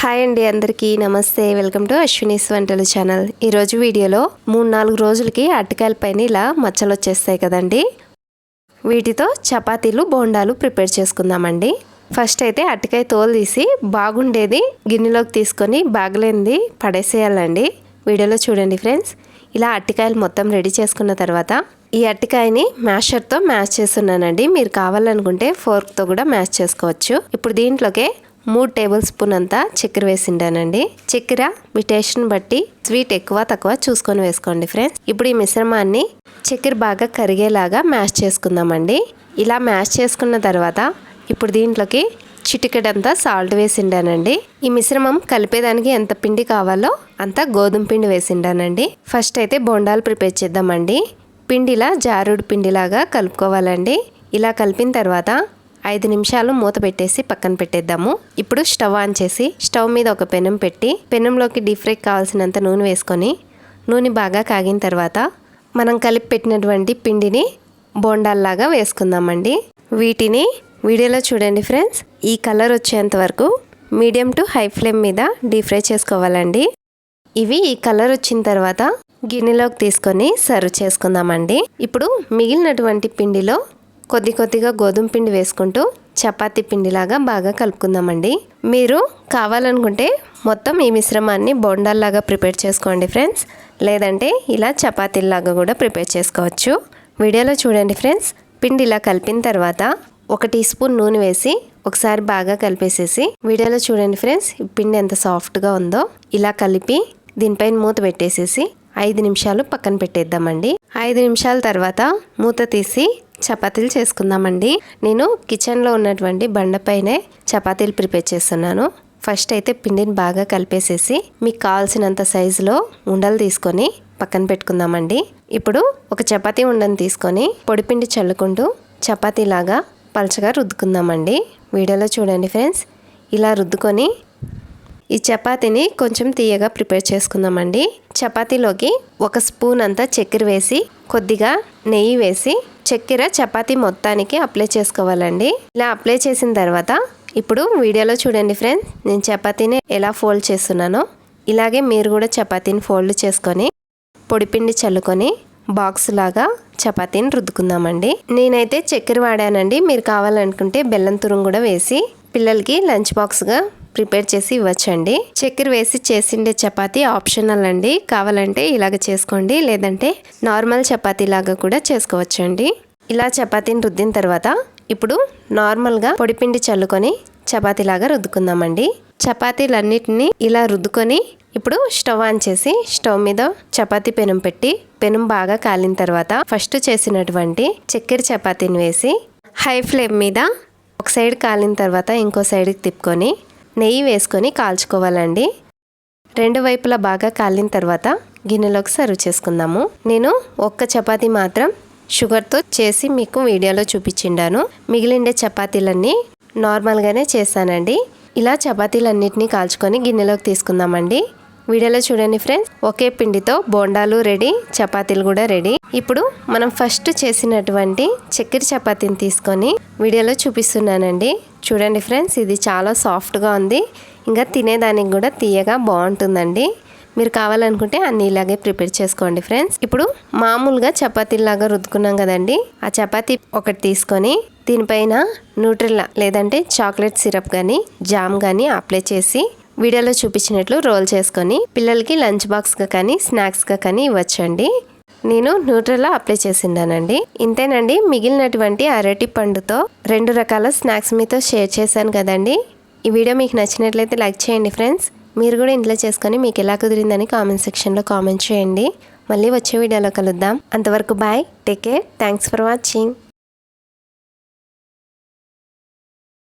Hi అండి అందరికీ నమస్తే. వెల్కమ్ టు అశ్వినీస్ వంటలు ఛానల్. ఈరోజు వీడియోలో మూడు నాలుగు రోజులకి అరటికాయల పైన ఇలా మచ్చలు వచ్చేస్తాయి కదండి. వీటితో చపాతీలు బోండాలు ప్రిపేర్ చేసుకుందామండి. ఫస్ట్ అయితే అరటికాయ తోలు తీసి బాగుండేది గిన్నెలోకి తీసుకొని బాగలేనిది పడేసేయాలండి. వీడియోలో చూడండి ఫ్రెండ్స్. ఇలా అరటికాయలు మొత్తం రెడీ చేసుకున్న తర్వాత ఈ అరటికాయని మ్యాషర్తో మ్యాష్ చేస్తున్నానండి. మీరు కావాలనుకుంటే ఫోర్క్తో కూడా మ్యాష్ చేసుకోవచ్చు. ఇప్పుడు దీంట్లోకే మూడు టేబుల్ స్పూన్ అంతా చక్కెర వేసిండానండి. చక్కెర మీ టేస్ట్ని బట్టి స్వీట్ ఎక్కువ తక్కువ చూసుకొని వేసుకోండి ఫ్రెండ్స్. ఇప్పుడు ఈ మిశ్రమాన్ని చక్కెర బాగా కరిగేలాగా మ్యాష్ చేసుకుందామండి. ఇలా మ్యాష్ చేసుకున్న తర్వాత ఇప్పుడు దీంట్లోకి చిటికెడంతా సాల్ట్ వేసిండానండి. ఈ మిశ్రమం కలిపేదానికి ఎంత పిండి కావాలో అంత గోధుమ పిండి వేసిండానండి. ఫస్ట్ అయితే బొండాలు ప్రిపేర్ చేద్దామండి. పిండిలా జారుడు పిండిలాగా కలుపుకోవాలండి. ఇలా కలిపిన తర్వాత ఐదు నిమిషాలు మూత పెట్టేసి పక్కన పెట్టేద్దాము. ఇప్పుడు స్టవ్ ఆన్ చేసి స్టవ్ మీద ఒక పెనం పెట్టి పెనంలోకి డీప్ ఫ్రై కావాల్సినంత నూనె వేసుకొని నూనె బాగా కాగిన తర్వాత మనం కలిపి పెట్టినటువంటి పిండిని బోండాల్లాగా వేసుకుందామండి. వీటిని వీడియోలో చూడండి ఫ్రెండ్స్. ఈ కలర్ వచ్చేంత వరకు మీడియం టు హై ఫ్లేమ్ మీద డీప్ ఫ్రై చేసుకోవాలండి. ఇవి ఈ కలర్ వచ్చిన తర్వాత గిన్నెలోకి తీసుకొని సర్వ్ చేసుకుందామండి. ఇప్పుడు మిగిలినటువంటి పిండిలో కొద్ది కొద్దిగా గోధుమ పిండి వేసుకుంటూ చపాతీ పిండిలాగా బాగా కలుపుకుందామండి. మీరు కావాలనుకుంటే మొత్తం ఈ మిశ్రమాన్ని బొండాల్లాగా ప్రిపేర్ చేసుకోండి ఫ్రెండ్స్. లేదంటే ఇలా చపాతీలాగా కూడా ప్రిపేర్ చేసుకోవచ్చు. వీడియోలో చూడండి ఫ్రెండ్స్. పిండి ఇలా కలిపిన తర్వాత ఒక టీ స్పూన్ నూనె వేసి ఒకసారి బాగా కలిపేసేసి వీడియోలో చూడండి ఫ్రెండ్స్ ఈ పిండి ఎంత సాఫ్ట్గా ఉందో. ఇలా కలిపి దీనిపైన మూత పెట్టేసేసి ఐదు నిమిషాలు పక్కన పెట్టేద్దామండి. ఐదు నిమిషాల తర్వాత మూత తీసి చపాతీలు చేసుకుందామండి. నేను కిచెన్లో ఉన్నటువంటి బండపైనే చపాతీలు ప్రిపేర్ చేస్తున్నాను. ఫస్ట్ అయితే పిండిని బాగా కలిపేసేసి మీకు కావాల్సినంత సైజులో ఉండలు తీసుకొని పక్కన పెట్టుకుందామండి. ఇప్పుడు ఒక చపాతీ ఉండని తీసుకొని పొడిపిండి చల్లుకుంటూ చపాతీలాగా పలచగా రుద్దుకుందామండి. వీడియోలో చూడండి ఫ్రెండ్స్. ఇలా రుద్దుకొని ఈ చపాతీని కొంచెం తీయగా ప్రిపేర్ చేసుకుందామండి. చపాతీలోకి ఒక స్పూన్ అంతా చక్కెర వేసి కొద్దిగా నెయ్యి వేసి చక్కెర చపాతీ మొత్తానికి అప్లై చేసుకోవాలండి. ఇలా అప్లై చేసిన తర్వాత ఇప్పుడు వీడియోలో చూడండి ఫ్రెండ్స్ నేను చపాతీని ఎలా ఫోల్డ్ చేస్తున్నానో. ఇలాగే మీరు కూడా చపాతీని ఫోల్డ్ చేసుకొని పొడిపిండి చల్లుకొని బాక్స్ లాగా చపాతీని రుద్దుకుందామండి. నేనైతే చక్కెర వాడానండి. మీరు కావాలనుకుంటే బెల్లం తురుము కూడా వేసి పిల్లలకి లంచ్ బాక్స్గా ప్రిపేర్ చేసి ఇవ్వచ్చండి. చక్కెర వేసి చేసిండే చపాతీ ఆప్షనల్ అండి. కావాలంటే ఇలాగ చేసుకోండి. లేదంటే నార్మల్ చపాతీ లాగా కూడా చేసుకోవచ్చండి. ఇలా చపాతీని రుద్దిన తర్వాత ఇప్పుడు నార్మల్గా పొడిపిండి చల్లుకొని చపాతీలాగా రుద్దుకుందామండి. చపాతీలన్నిటిని ఇలా రుద్దుకొని ఇప్పుడు స్టవ్ ఆన్ చేసి స్టవ్ మీద చపాతీ పెనం పెట్టి పెనం బాగా కాలిన తర్వాత ఫస్ట్ చేసినటువంటి చక్కెర చపాతీని వేసి హై ఫ్లేమ్ మీద ఒక సైడ్ కాలిన తర్వాత ఇంకో సైడ్కి తిప్పుకొని నెయ్యి వేసుకొని కాల్చుకోవాలండి. రెండు వైపులా బాగా కాలిన తర్వాత గిన్నెలోకి సర్వ్ చేసుకుందాము. నేను ఒక్క చపాతీ మాత్రం షుగర్తో చేసి మీకు వీడియోలో చూపించిండాను. మిగిలిండే చపాతీలన్నీ నార్మల్గానే చేశానండి ఇలా చపాతీలన్నింటినీ కాల్చుకొని గిన్నెలోకి తీసుకుందామండి. వీడియోలో చూడండి ఫ్రెండ్స్ ఒకే పిండితో బోండాలు రెడీ చపాతీలు కూడా రెడీ. ఇప్పుడు మనం ఫస్ట్ చేసినటువంటి చక్కెర చపాతీని తీసుకొని వీడియోలో చూపిస్తున్నానండి. చూడండి ఫ్రెండ్స్ ఇది చాలా సాఫ్ట్గా ఉంది. ఇంకా తినేదానికి కూడా తీయగా బాగుంటుందండి. మీరు కావాలనుకుంటే అన్ని ఇలాగే ప్రిపేర్ చేసుకోండి ఫ్రెండ్స్. ఇప్పుడు మామూలుగా చపాతీలాగా రుద్దుకున్నాం కదండి. ఆ చపాతీ ఒకటి తీసుకొని దీనిపైన న్యూట్రిల్లా లేదంటే చాక్లెట్ సిరప్ కానీ జామ్ కానీ అప్లై చేసి వీడియోలో చూపించినట్లు రోల్ చేసుకొని పిల్లలకి లంచ్ బాక్స్గా కానీ స్నాక్స్గా కానీ ఇవ్వచ్చండి. నేను న్యూట్రల్లో అప్లై చేసిండానండి. ఇంతేనండి మిగిలినటువంటి అరటి పండుతో రెండు రకాల స్నాక్స్ మీతో షేర్ చేశాను కదండి. ఈ వీడియో మీకు నచ్చినట్లయితే లైక్ చేయండి ఫ్రెండ్స్. మీరు కూడా ఇంట్లో చేసుకొని మీకు ఎలా కుదిరిందని కామెంట్ సెక్షన్లో కామెంట్ చేయండి. మళ్ళీ వచ్చే వీడియోలో కలుద్దాం. అంతవరకు bye take care thanks for watching.